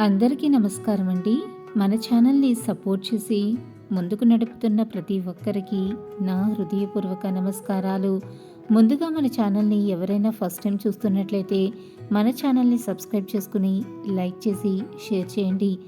అందరికీ నమస్కారం అండి. మన ఛానల్ని సపోర్ట్ చేసి ముందుకు నడుపుతున్న ప్రతి ఒక్కరికి నా హృదయపూర్వక నమస్కారాలు. ముందుగా మన ఛానల్ని ఎవరైనా ఫస్ట్ టైం చూస్తున్నట్లయితే మన ఛానల్ని సబ్స్క్రైబ్ చేసుకుని లైక్ చేసి షేర్ చేయండి.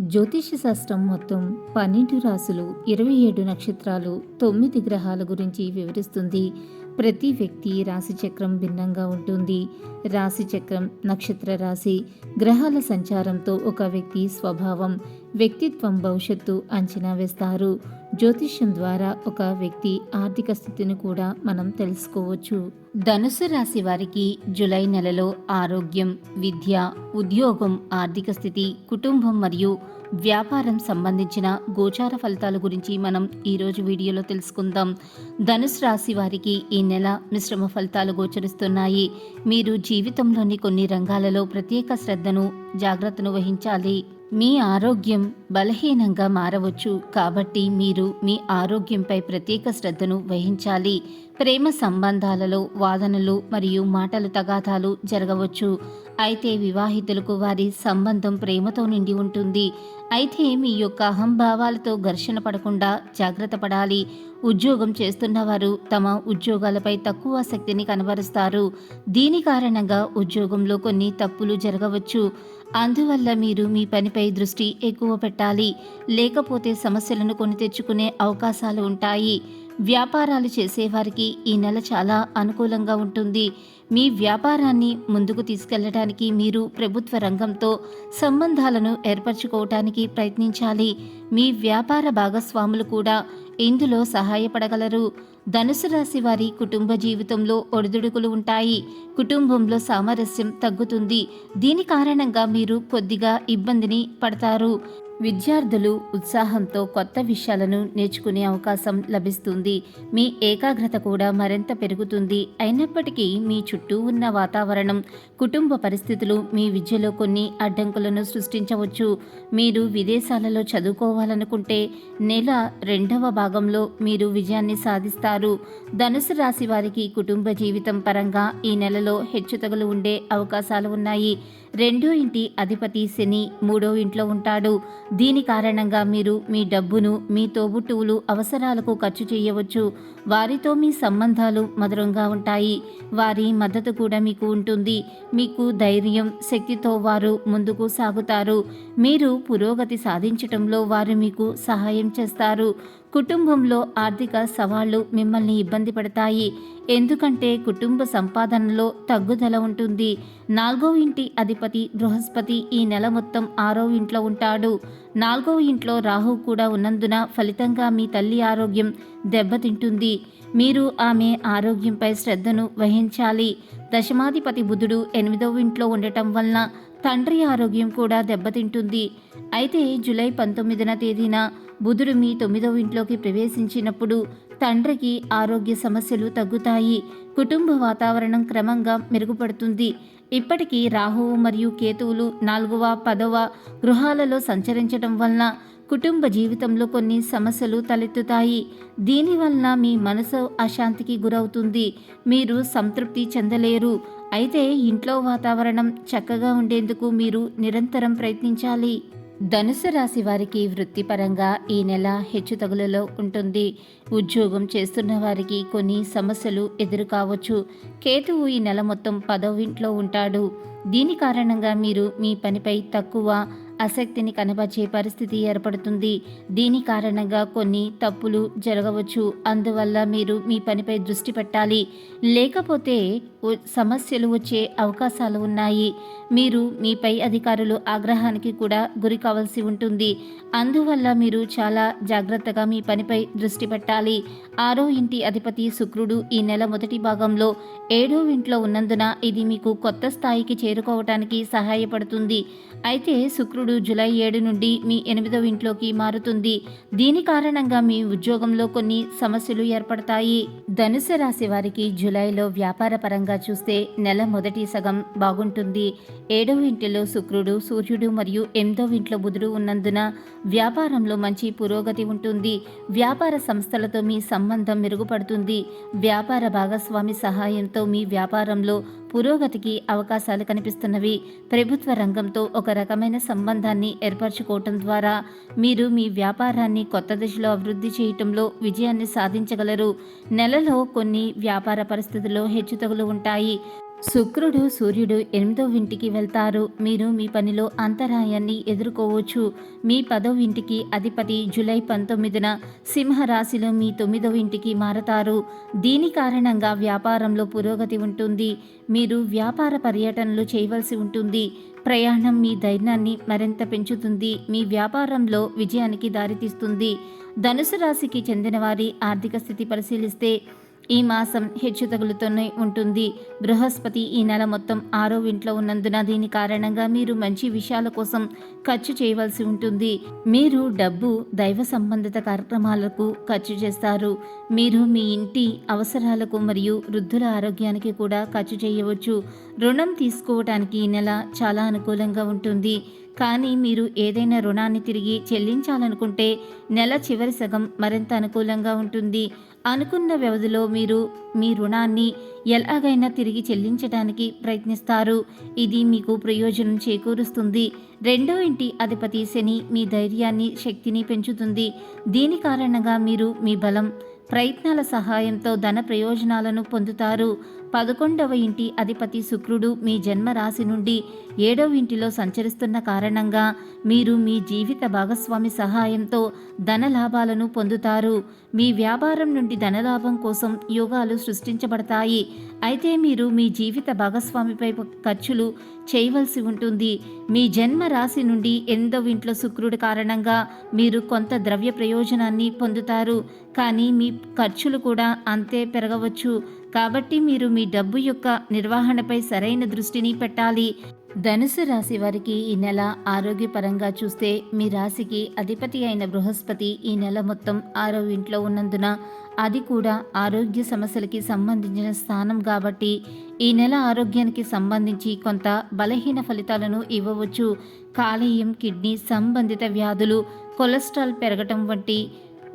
జ్యోతిష శాస్త్రం మొత్తం పన్నెండు రాసులు ఇరవై ఏడు నక్షత్రాలు తొమ్మిది గ్రహాల గురించి వివరిస్తుంది. ప్రతి వ్యక్తి రాశిచక్రం భిన్నంగా ఉంటుంది. రాశిచక్రం నక్షత్ర రాశి గ్రహాల సంచారంతో ఒక వ్యక్తి స్వభావం వ్యక్తిత్వం భవిష్యత్తు అంచనా వేస్తారు. జ్యోతిష్యం ద్వారా ఒక వ్యక్తి ఆర్థిక స్థితిని కూడా మనం తెలుసుకోవచ్చు. ధనుసు రాశి వారికి జులై నెలలో ఆరోగ్యం విద్య ఉద్యోగం ఆర్థిక స్థితి కుటుంబం మరియు వ్యాపారం సంబంధించిన గోచార ఫలితాల గురించి మనం ఈరోజు వీడియోలో తెలుసుకుందాం. ధనుసు రాశి వారికి ఈ నెల మిశ్రమ ఫలితాలు గోచరిస్తున్నాయి. మీరు జీవితంలోని కొన్ని రంగాలలో ప్రత్యేక శ్రద్ధను జాగ్రత్తను వహించాలి. మీ ఆరోగ్యం బలహీనంగా మారవచ్చు కాబట్టి మీరు మీ ఆరోగ్యంపై ప్రత్యేక శ్రద్ధను వహించాలి. ప్రేమ సంబంధాలలో వాదనలు మరియు మాటల తగాదాలు జరగవచ్చు. అయితే వివాహితులకు వారి సంబంధం ప్రేమతో నిండి ఉంటుంది. అయితే మీ యొక్క అహంభావాలతో ఘర్షణ పడకుండా జాగ్రత్త పడాలి. ఉద్యోగం చేస్తున్న వారు తమ ఉద్యోగాలపై తక్కువ ఆసక్తిని కనబరుస్తారు. దీని కారణంగా ఉద్యోగంలో కొన్ని తప్పులు జరగవచ్చు. అందువల్ల మీరు మీ పనిపై దృష్టి ఎక్కువ పెట్టాలి. లేకపోతే సమస్యలను కొని తెచ్చుకునే అవకాశాలు ఉంటాయి. వ్యాపారాలు చేసేవారికి ఈ నెల చాలా అనుకూలంగా ఉంటుంది. మీ వ్యాపారాన్ని ముందుకు తీసుకెళ్ళడానికి మీరు ప్రభుత్వ రంగంతో సంబంధాలను ఏర్పరచుకోవటానికి ప్రయత్నించాలి. మీ వ్యాపార భాగస్వాములు కూడా ఇందులో సహాయపడగలరు. ధనుసు రాశి వారి కుటుంబ జీవితంలో ఒడిదుడుకులు ఉంటాయి. కుటుంబంలో సామరస్యం తగ్గుతుంది. దీని కారణంగా మీరు కొద్దిగా ఇబ్బందిని పడతారు. విద్యార్థులు ఉత్సాహంతో కొత్త విషయాలను నేర్చుకునే అవకాశం లభిస్తుంది. మీ ఏకాగ్రత కూడా మరింత పెరుగుతుంది. అయినప్పటికీ మీ చుట్టూ ఉన్న వాతావరణం కుటుంబ పరిస్థితులు మీ విద్యలో కొన్ని అడ్డంకులను సృష్టించవచ్చు. మీరు విదేశాలలో చదువుకోవాలనుకుంటే నెల రెండవ భాగంలో మీరు విజయాన్ని సాధిస్తారు. ధనుసు రాశి వారికి కుటుంబ జీవితం పరంగా ఈ నెలలో హెచ్చుతగులు ఉండే అవకాశాలు ఉన్నాయి. రెండో ఇంటి అధిపతి శని మూడో ఇంట్లో ఉంటాడు. దీని కారణంగా మీరు మీ డబ్బును మీ తోబుట్టువులు అవసరాలకు ఖర్చు చేయవచ్చు. వారితో మీ సంబంధాలు మధురంగా ఉంటాయి. వారి మద్దతు కూడా మీకు ఉంటుంది. మీకు ధైర్యం శక్తితో వారు ముందుకు సాగుతారు. మీరు పురోగతి సాధించటంలో వారు మీకు సహాయం చేస్తారు. కుటుంబంలో ఆర్థిక సవాళ్ళు మిమ్మల్ని ఇబ్బంది పడతాయి. ఎందుకంటే కుటుంబ సంపాదనలో తగ్గుదల ఉంటుంది. నాలుగో ఇంటి అధిపతి బృహస్పతి ఈ నెల మొత్తం ఆరో ఇంట్లో ఉంటాడు. నాలుగో ఇంట్లో రాహు కూడా ఉన్నందున ఫలితంగా మీ తల్లి ఆరోగ్యం దెబ్బతింటుంది. మీరు ఆమె ఆరోగ్యంపై శ్రద్ధను వహించాలి. దశమాధిపతి బుధుడు ఎనిమిదవ ఇంట్లో ఉండటం వలన తండ్రి ఆరోగ్యం కూడా దెబ్బతింటుంది. అయితే జూలై పంతొమ్మిదిన తేదీన బుధుడు మీ తొమ్మిదవ ఇంట్లోకి ప్రవేశించినప్పుడు తండ్రికి ఆరోగ్య సమస్యలు తగ్గుతాయి. కుటుంబ వాతావరణం క్రమంగా మెరుగుపడుతుంది. ఇప్పటికీ రాహువు మరియు కేతువులు నాలుగవ పదవ గృహాలలో సంచరించడం వలన కుటుంబ జీవితంలో కొన్ని సమస్యలు తలెత్తుతాయి. దీనివలన మీ మనసు అశాంతికి గురవుతుంది. మీరు సంతృప్తి చెందలేరు. అయితే ఇంట్లో వాతావరణం చక్కగా ఉండేందుకు మీరు నిరంతరం ప్రయత్నించాలి. ధనుసు రాశి వారికి వృత్తిపరంగా ఈ నెల హెచ్చుతగులలో ఉంటుంది. ఉద్యోగం చేస్తున్న వారికి కొన్ని సమస్యలు ఎదురు కావచ్చు కేతువు ఈ నెల మొత్తం పదవింట్లో ఉంటాడు. దీని కారణంగా మీరు మీ పనిపై తక్కువ ఆసక్తిని కనబర్చే పరిస్థితి ఏర్పడుతుంది. దీని కారణంగా కొన్ని తప్పులు జరగవచ్చు. అందువల్ల మీరు మీ పనిపై దృష్టి పెట్టాలి. లేకపోతే సమస్యలు వచ్చే అవకాశాలు ఉన్నాయి. మీరు మీపై అధికారులు ఆగ్రహానికి కూడా గురి కావాల్సి ఉంటుంది. అందువల్ల మీరు చాలా జాగ్రత్తగా మీ పనిపై దృష్టి పెట్టాలి. ఆరో ఇంటి అధిపతి శుక్రుడు ఈ నెల మొదటి భాగంలో ఏడో ఇంట్లో ఉన్నందున ఇది మీకు కొత్త స్థాయికి చేరుకోవటానికి సహాయపడుతుంది. అయితే శుక్రుడు జులై ఏడు నుండి మీ ఎనిమిదవ ఇంట్లోకి మారుతుంది. దీని కారణంగా మీ ఉద్యోగంలో కొన్ని సమస్యలు ఏర్పడతాయి. ధనుసు రాశి వారికి జులైలో వ్యాపార పరంగా చూస్తే నెల మొదటి సగం బాగుంటుంది. ఏడవ ఇంటిలో శుక్రుడు సూర్యుడు మరియు ఎనిమిదవ ఇంట్లో బుధుడు ఉన్నందున వ్యాపారంలో మంచి పురోగతి ఉంటుంది. వ్యాపార సంస్థలతో మీ సంబంధం మెరుగుపడుతుంది. వ్యాపార భాగస్వామి సహాయంతో మీ వ్యాపారంలో పురోగతికి అవకాశాలు కనిపిస్తున్నవి. ప్రభుత్వ రంగంతో ఒక రకమైన సంబంధాన్ని ఏర్పరచుకోవటం ద్వారా మీరు మీ వ్యాపారాన్ని కొత్త దిశలో అభివృద్ధి చేయటంలో విజయాన్ని సాధించగలరు. నెలలో కొన్ని వ్యాపార పరిస్థితుల్లో హెచ్చుతగులు ఉంటాయి. శుక్రుడు సూర్యుడు ఎనిమిదో ఇంటికి వెళ్తారు. మీరు మీ పనిలో అంతరాయాన్ని ఎదుర్కోవచ్చు. మీ పదో ఇంటికి అధిపతి జూలై పంతొమ్మిదిన సింహరాశిలో మీ తొమ్మిదో ఇంటికి మారతారు. దీని కారణంగా వ్యాపారంలో పురోగతి ఉంటుంది. మీరు వ్యాపార పర్యటనలు చేయవలసి ఉంటుంది. ప్రయాణం మీ ధైర్యాన్ని మరింత పెంచుతుంది. మీ వ్యాపారంలో విజయానికి దారితీస్తుంది. ధనుసు రాశికి చెందిన వారి ఆర్థిక స్థితి పరిశీలిస్తే ఈ మాసం హెచ్చు తగులుతోనే ఉంటుంది. బృహస్పతి ఈ నెల మొత్తం ఆరో ఇంట్లో ఉన్నందున దీని కారణంగా మీరు మంచి విషయాల కోసం ఖర్చు చేయవలసి ఉంటుంది. మీరు డబ్బు దైవ సంబంధిత కార్యక్రమాలకు ఖర్చు చేస్తారు. మీరు మీ ఇంటి అవసరాలకు మరియు వృద్ధుల ఆరోగ్యానికి కూడా ఖర్చు చేయవచ్చు. రుణం తీసుకోవటానికి ఈ నెల చాలా అనుకూలంగా ఉంటుంది. కానీ మీరు ఏదైనా రుణాన్ని తిరిగి చెల్లించాలనుకుంటే నెల చివరి సగం మరింత అనుకూలంగా ఉంటుంది. అనుకున్న వ్యవధిలో మీరు మీ రుణాన్ని ఎలాగైనా తిరిగి చెల్లించడానికి ప్రయత్నిస్తారు. ఇది మీకు ప్రయోజనం చేకూరుస్తుంది. రెండో ఇంటి అధిపతి శని మీ ధైర్యాన్ని శక్తిని పెంచుతుంది. దీని కారణంగా మీరు మీ బలం ప్రయత్నాల సహాయంతో ధన ప్రయోజనాలను పొందుతారు. పదకొండవ ఇంటి అధిపతి శుక్రుడు మీ జన్మ రాశి నుండి ఏడవ ఇంటిలో సంచరిస్తున్న కారణంగా మీరు మీ జీవిత భాగస్వామి సహాయంతో ధన లాభాలను పొందుతారు. మీ వ్యాపారం నుండి ధనలాభం కోసం యోగాలు సృష్టించబడతాయి. అయితే మీరు మీ జీవిత భాగస్వామిపై ఖర్చులు చేయవలసి ఉంటుంది. మీ జన్మ రాశి నుండి ఎనిమిదవ ఇంట్లో శుక్రుడు కారణంగా మీరు కొంత ద్రవ్య ప్రయోజనాన్ని పొందుతారు. కానీ మీ ఖర్చులు కూడా అంతే పెరగవచ్చు. కాబట్టి మీరు మీ డబ్బు యొక్క నిర్వహణపై సరైన దృష్టిని పెట్టాలి. ధనుసు రాశి వారికి ఈ నెల ఆరోగ్యపరంగా చూస్తే మీ రాశికి అధిపతి అయిన బృహస్పతి ఈ నెల మొత్తం ఆరో ఇంట్లో ఉన్నందున అది కూడా ఆరోగ్య సమస్యలకి సంబంధించిన స్థానం కాబట్టి ఈ నెల ఆరోగ్యానికి సంబంధించి కొంత బలహీన ఫలితాలను ఇవ్వవచ్చు. కాలేయం కిడ్నీ సంబంధిత వ్యాధులు కొలెస్ట్రాల్ పెరగటం వంటి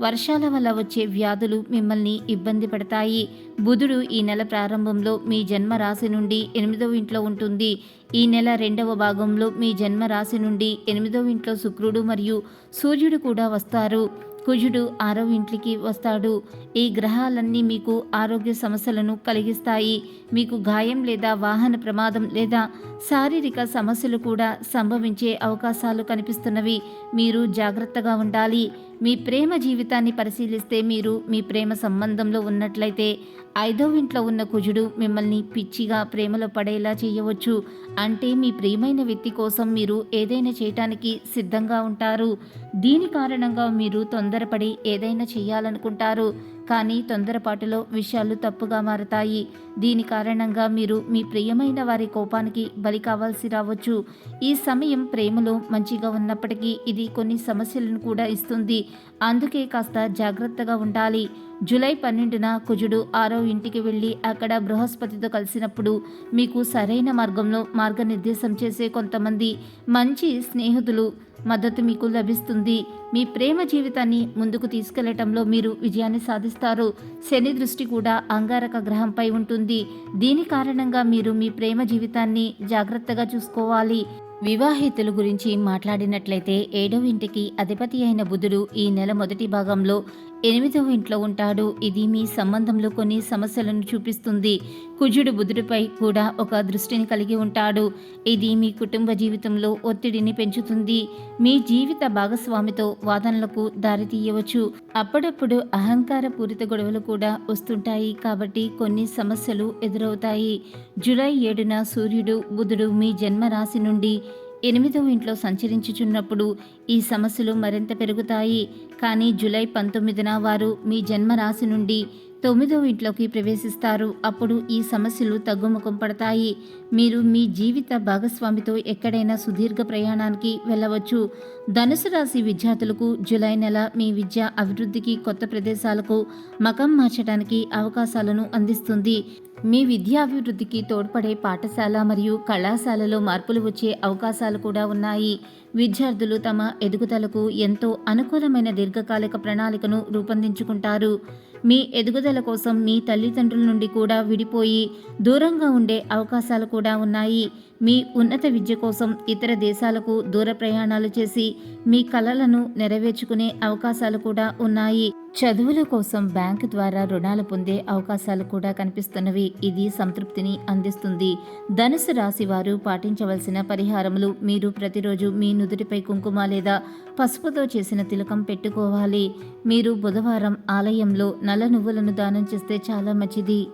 వర్షాల వల్ల వచ్చే వ్యాధులు మిమ్మల్ని ఇబ్బంది పడతాయి. బుధుడు ఈ నెల ప్రారంభంలో మీ జన్మ రాశి నుండి ఎనిమిదవ ఇంట్లో ఉంటుంది. ఈ నెల రెండవ భాగంలో మీ జన్మ రాశి నుండి ఎనిమిదవ ఇంట్లో శుక్రుడు మరియు సూర్యుడు కూడా వస్తారు. కుజుడు ఆరవ ఇంటికి వస్తాడు. ఈ గ్రహాలన్నీ మీకు ఆరోగ్య సమస్యలను కలిగిస్తాయి. మీకు గాయం లేదా వాహన ప్రమాదం లేదా శారీరక సమస్యలు కూడా సంభవించే అవకాశాలు కనిపిస్తున్నవి. మీరు జాగ్రత్తగా ఉండాలి. మీ ప్రేమ జీవితాన్ని పరిశీలిస్తే మీరు మీ ప్రేమ సంబంధంలో ఉన్నట్లయితే ఐదో ఇంట్లో ఉన్న కుజుడు మిమ్మల్ని పిచ్చిగా ప్రేమలో పడేలా చేయవచ్చు. అంటే మీ ప్రియమైన వ్యక్తి కోసం మీరు ఏదైనా చేయటానికి సిద్ధంగా ఉంటారు. దీని కారణంగా మీరు తొందరపడి ఏదైనా చేయాలనుకుంటారు. కానీ తొందరపాటులో విషయాలు తప్పుగా మారతాయి. దీని కారణంగా మీరు మీ ప్రియమైన వారి కోపానికి బలి కావాల్సి రావచ్చు. ఈ సమయం ప్రేమలో మంచిగా ఉన్నప్పటికీ ఇది కొన్ని సమస్యలను కూడా ఇస్తుంది. అందుకే కాస్త జాగ్రత్తగా ఉండాలి. జూలై పన్నెండున కుజుడు ఆరో ఇంటికి వెళ్ళి అక్కడ బృహస్పతితో కలిసినప్పుడు మీకు సరైన మార్గంలో మార్గనిర్దేశం చేసే కొంతమంది మంచి స్నేహితులు మద్దతు మీకు లభిస్తుంది. మీ ప్రేమ జీవితాన్ని ముందుకు తీసుకెళ్ళటంలో మీరు విజయాన్ని సాధిస్తారు. శని దృష్టి కూడా అంగారక గ్రహంపై ఉంటుంది. దీని కారణంగా మీరు మీ ప్రేమ జీవితాన్ని జాగ్రత్తగా చూసుకోవాలి. వివాహితుల గురించి మాట్లాడినట్లయితే ఏడవ ఇంటికి అధిపతి అయిన బుధుడు ఈ నెల మొదటి భాగంలో ఎనిమిదవ ఇంట్లో ఉంటాడు. ఇది మీ సంబంధంలో కొన్ని సమస్యలను చూపిస్తుంది. కుజుడు బుధుడిపై కూడా ఒక దృష్టిని కలిగి ఉంటాడు. ఇది మీ కుటుంబ జీవితంలో ఒత్తిడిని పెంచుతుంది. మీ జీవిత భాగస్వామితో వాదనలకు దారితీయవచ్చు అప్పుడప్పుడు అహంకార పూరిత గొడవలు కూడా వస్తుంటాయి. కాబట్టి కొన్ని సమస్యలు ఎదురవుతాయి. జూలై ఏడున సూర్యుడు బుధుడు మీ జన్మ రాశి నుండి ఎనిమిదవ ఇంట్లో సంచరించుచున్నప్పుడు ఈ సమస్యలు మరింత పెరుగుతాయి. కానీ జూలై పంతొమ్మిదిన వారు మీ జన్మ రాశి నుండి తొమ్మిదవ ఇంట్లోకి ప్రవేశిస్తారు. అప్పుడు ఈ సమస్యలు తగ్గుముఖం పడతాయి. మీరు మీ జీవిత భాగస్వామితో ఎక్కడైనా సుదీర్ఘ ప్రయాణానికి వెళ్ళవచ్చు. ధనుసు రాశి విద్యార్థులకు జూలై నెల మీ విద్య అభివృద్ధికి కొత్త ప్రదేశాలకు మకం మార్చడానికి అవకాశాలను అందిస్తుంది. మీ విద్యాభివృద్ధికి తోడ్పడే పాఠశాల మరియు కళాశాలలో మార్పులు వచ్చే అవకాశాలు కూడా ఉన్నాయి. విద్యార్థులు తమ ఎదుగుదలకు ఎంతో అనుకూలమైన దీర్ఘకాలిక ప్రణాళికను రూపొందించుకుంటారు. మీ ఎదుగుదల కోసం మీ తల్లిదండ్రుల నుండి కూడా విడిపోయి దూరంగా ఉండే అవకాశాలు కూడా ఉన్నాయి. మీ ఉన్నత విద్య కోసం ఇతర దేశాలకు దూర ప్రయాణాలు చేసి మీ కలలను నెరవేర్చుకునే అవకాశాలు కూడా ఉన్నాయి. చదువుల కోసం బ్యాంకు ద్వారా రుణాలు పొందే అవకాశాలు కూడా కనిపిస్తున్నవి. ఇది సంతృప్తిని అందిస్తుంది. ధనుసు రాశి వారు పాటించవలసిన పరిహారములు మీరు ప్రతిరోజు మీ నుదుటిపై కుంకుమ లేదా పసుపుతో చేసిన తిలకం పెట్టుకోవాలి. మీరు బుధవారం ఆలయంలో నల్ల నువ్వులను దానం చేస్తే చాలా మంచిది.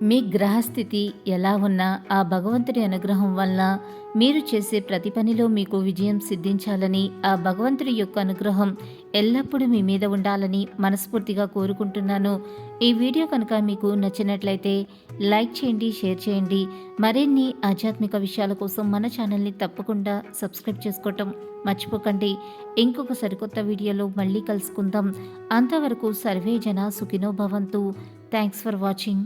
మీ గ్రహస్థితి ఎలా ఉన్నా ఆ భగవంతుడి అనుగ్రహం వల్ల మీరు చేసే ప్రతి పనిలో మీకు విజయం సిద్ధించాలని ఆ భగవంతుడి యొక్క అనుగ్రహం ఎల్లప్పుడూ మీ మీద ఉండాలని మనస్ఫూర్తిగా కోరుకుంటున్నాను. ఈ వీడియో కనుక మీకు నచ్చినట్లయితే లైక్ చేయండి షేర్ చేయండి. మరిన్ని ఆధ్యాత్మిక విషయాల కోసం మన ఛానల్ని తప్పకుండా సబ్స్క్రైబ్ చేసుకోవటం మర్చిపోకండి. ఇంకొక సరికొత్త వీడియోలో మళ్ళీ కలుసుకుందాం. అంతవరకు సర్వే జన సుఖినో భవంతు. Thanks for watching